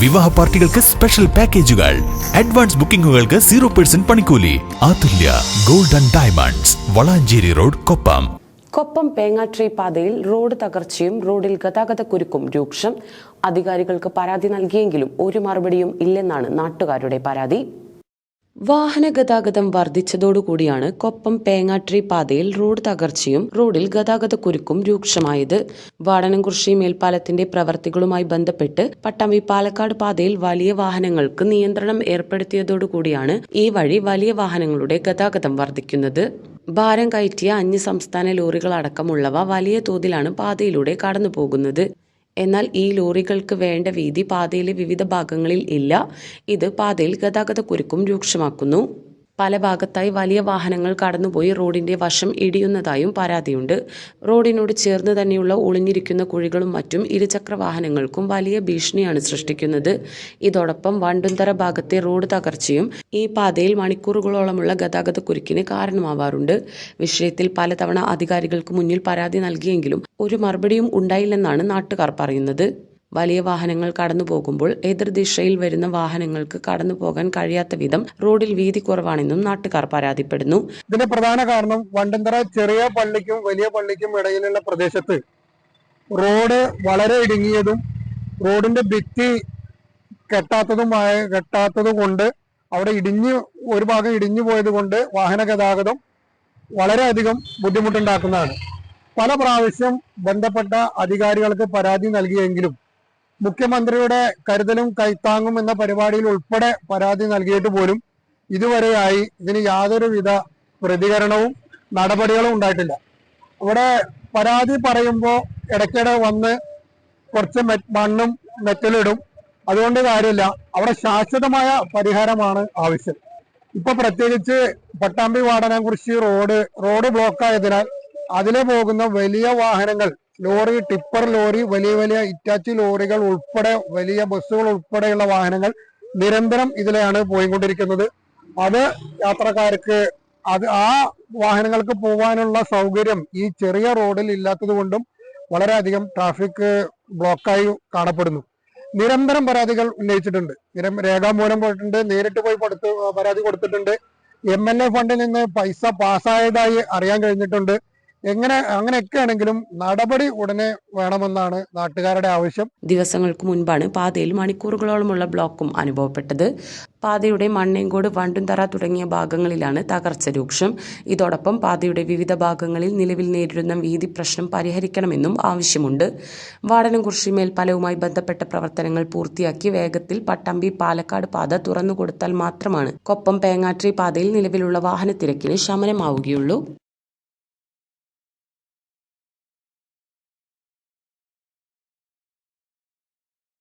വിവാഹ പാർട്ടികൾക്ക് സ്പെഷ്യൽ പാക്കേജുകൾ അഡ്വാൻസ് ബുക്കിംഗുകൾക്ക് സീറോ പെർസെന്റ് പണിക്കൂലി. Athulya golden diamonds Valanchery road Koppam. Koppam Pengattiri പാതയിൽ റോഡ് തകർച്ചയും റോഡിൽ ഗതാഗതക്കുരുക്കും രൂക്ഷം. അധികാരികൾക്ക് പരാതി നൽകിയെങ്കിലും ഒരു മറുപടിയും ഇല്ലെന്നാണ് നാട്ടുകാരുടെ പരാതി. വാഹന ഗതാഗതം വർദ്ധിച്ചതോടുകൂടിയാണ് കൊപ്പം പേങ്ങാട്രി പാതയിൽ റോഡ് തകർച്ചയും റോഡിൽ ഗതാഗതക്കുരുക്കും രൂക്ഷമായത്. വാടനംകുറിശി മേൽപ്പാലത്തിന്റെ പ്രവർത്തികളുമായി ബന്ധപ്പെട്ട് പട്ടാമ്പി പാലക്കാട് പാതയിൽ വലിയ വാഹനങ്ങൾക്ക് നിയന്ത്രണം ഏർപ്പെടുത്തിയതോടുകൂടിയാണ് ഈ വഴി വലിയ വാഹനങ്ങളുടെ ഗതാഗതം വർദ്ധിക്കുന്നത്. ഭാരം കയറ്റിയ അന്യ സംസ്ഥാന ലോറികളടക്കമുള്ളവ വലിയ തോതിലാണ് പാതയിലൂടെ കടന്നു പോകുന്നത് എന്നാൽ ഈ ലോറികൾക്ക് വേണ്ട വീതി പാതയിലെ വിവിധ ഭാഗങ്ങളിൽ ഇല്ല. ഇത് പാതയിൽ ഗതാഗത കുരുക്കും രൂക്ഷമാക്കുന്നു. പല ഭാഗത്തായി വലിയ വാഹനങ്ങൾ കടന്നുപോയി. റോഡിന്റെ വശം ഇടിയുന്നതായും പരാതിയുണ്ട്. റോഡിനോട് ചേർന്ന് തന്നെയുള്ള ഒളിഞ്ഞിരിക്കുന്ന കുഴികളും മറ്റും ഇരുചക്ര വാഹനങ്ങൾക്കും വലിയ ഭീഷണിയാണ് സൃഷ്ടിക്കുന്നത്. ഇതോടൊപ്പം വണ്ടുന്തര ഭാഗത്തെ റോഡ് തകർച്ചയും ഈ പാതയിൽ മണിക്കൂറുകളോളമുള്ള ഗതാഗത കുരുക്കിന് കാരണമാവാറുണ്ട്. വിഷയത്തിൽ പലതവണ അധികാരികൾക്ക് മുന്നിൽ പരാതി നൽകിയെങ്കിലും ഒരു മറുപടിയും ഉണ്ടായില്ലെന്നാണ് നാട്ടുകാർ പറയുന്നത്. വലിയ വാഹനങ്ങൾ കടന്നു പോകുമ്പോൾ എതിർദിശയിൽ വരുന്ന വാഹനങ്ങൾക്ക് കടന്നു പോകാൻ കഴിയാത്ത വിധം റോഡിൽ വീതി കുറവാണെന്നും നാട്ടുകാർ പരാതിപ്പെടുന്നു. ഇതിന്റെ പ്രധാന കാരണം വണ്ടന്തറ ചെറിയ പള്ളിക്കും വലിയ പള്ളിക്കും ഇടയിലുള്ള പ്രദേശത്ത് റോഡ് വളരെ ഇടുങ്ങിയതും റോഡിന്റെ ഭിത്തി കെട്ടാത്തതുമായ കെട്ടാത്തത് കൊണ്ട് അവിടെ ഇടിഞ്ഞു ഒരു ഭാഗം ഇടിഞ്ഞു പോയത് കൊണ്ട് വാഹന ഗതാഗതം വളരെയധികം ബുദ്ധിമുട്ടുണ്ടാക്കുന്നതാണ്. പല പ്രാവശ്യം ബന്ധപ്പെട്ട അധികാരികൾക്ക് പരാതി നൽകിയെങ്കിലും മുഖ്യമന്ത്രിയുടെ കരുതലും കൈത്താങ്ങും എന്ന പരിപാടിയിൽ ഉൾപ്പെടെ പരാതി നൽകിയിട്ട് പോലും ഇതുവരെയായി ഇതിന് യാതൊരുവിധ പ്രതികരണവും നടപടികളും ഉണ്ടായിട്ടില്ല. ഇവിടെ പരാതി പറയുമ്പോൾ ഇടയ്ക്കിടെ വന്ന് കുറച്ച് മണ്ണും മെറ്റലിടും. അതുകൊണ്ട് കാര്യമില്ല. അവിടെ ശാശ്വതമായ പരിഹാരമാണ് ആവശ്യം. ഇപ്പൊ പ്രത്യേകിച്ച് Pattambi Vadanamkurissi road road block ആയതിനാൽ അതിലെ പോകുന്ന വലിയ വാഹനങ്ങൾ ലോറി ടിപ്പർ ലോറി വലിയ വലിയ ഇറ്റാച്ചി ലോറികൾ ഉൾപ്പെടെ വലിയ ബസ്സുകൾ ഉൾപ്പെടെയുള്ള വാഹനങ്ങൾ നിരന്തരം ഇതിലെയാണ് പോയിക്കൊണ്ടിരിക്കുന്നത്. അത് യാത്രക്കാർക്ക് അത് ആ വാഹനങ്ങൾക്ക് പോകാനുള്ള സൗകര്യം ഈ ചെറിയ റോഡിൽ ഇല്ലാത്തത് കൊണ്ടും വളരെയധികം ട്രാഫിക് ബ്ലോക്കായി കാണപ്പെടുന്നു. നിരന്തരം പരാതികൾ ഉന്നയിച്ചിട്ടുണ്ട്. നിരം രേഖാമൂലം പോയിട്ടുണ്ട് നേരിട്ട് പോയി പരാതി കൊടുത്തിട്ടുണ്ട്. എം എൽ എ ഫണ്ടിൽ നിന്ന് പൈസ പാസ്സായതായി അറിയാൻ കഴിഞ്ഞിട്ടുണ്ട്. എങ്ങനെ അങ്ങനെയൊക്കെ ആണെങ്കിലും നടപടി ഉടനെ വേണമെന്നാണ് നാട്ടുകാരുടെ ആവശ്യം. ദിവസങ്ങൾക്ക് മുൻപാണ് പാതയിൽ മണിക്കൂറുകളോളമുള്ള ബ്ലോക്കും അനുഭവപ്പെട്ടത്. പാതയുടെ മണ്ണേങ്കോട് വണ്ടുംതറ തുടങ്ങിയ ഭാഗങ്ങളിലാണ് തകർച്ച രൂക്ഷം. ഇതോടൊപ്പം പാതയുടെ വിവിധ ഭാഗങ്ങളിൽ നിലവിൽ നേരിടുന്ന വീതി പ്രശ്നം പരിഹരിക്കണമെന്നും ആവശ്യമുണ്ട്. വാടനംകുറിശി മേൽപ്പാലവുമായി ബന്ധപ്പെട്ട പ്രവർത്തനങ്ങൾ പൂർത്തിയാക്കി വേഗത്തിൽ പട്ടമ്പി പാലക്കാട് പാത തുറന്നുകൊടുത്താൽ മാത്രമാണ്. കൊപ്പം പേങ്ങാട്രി പാതയിൽ നിലവിലുള്ള വാഹനത്തിരക്കിന് ശമനമാവുകയുള്ളൂ.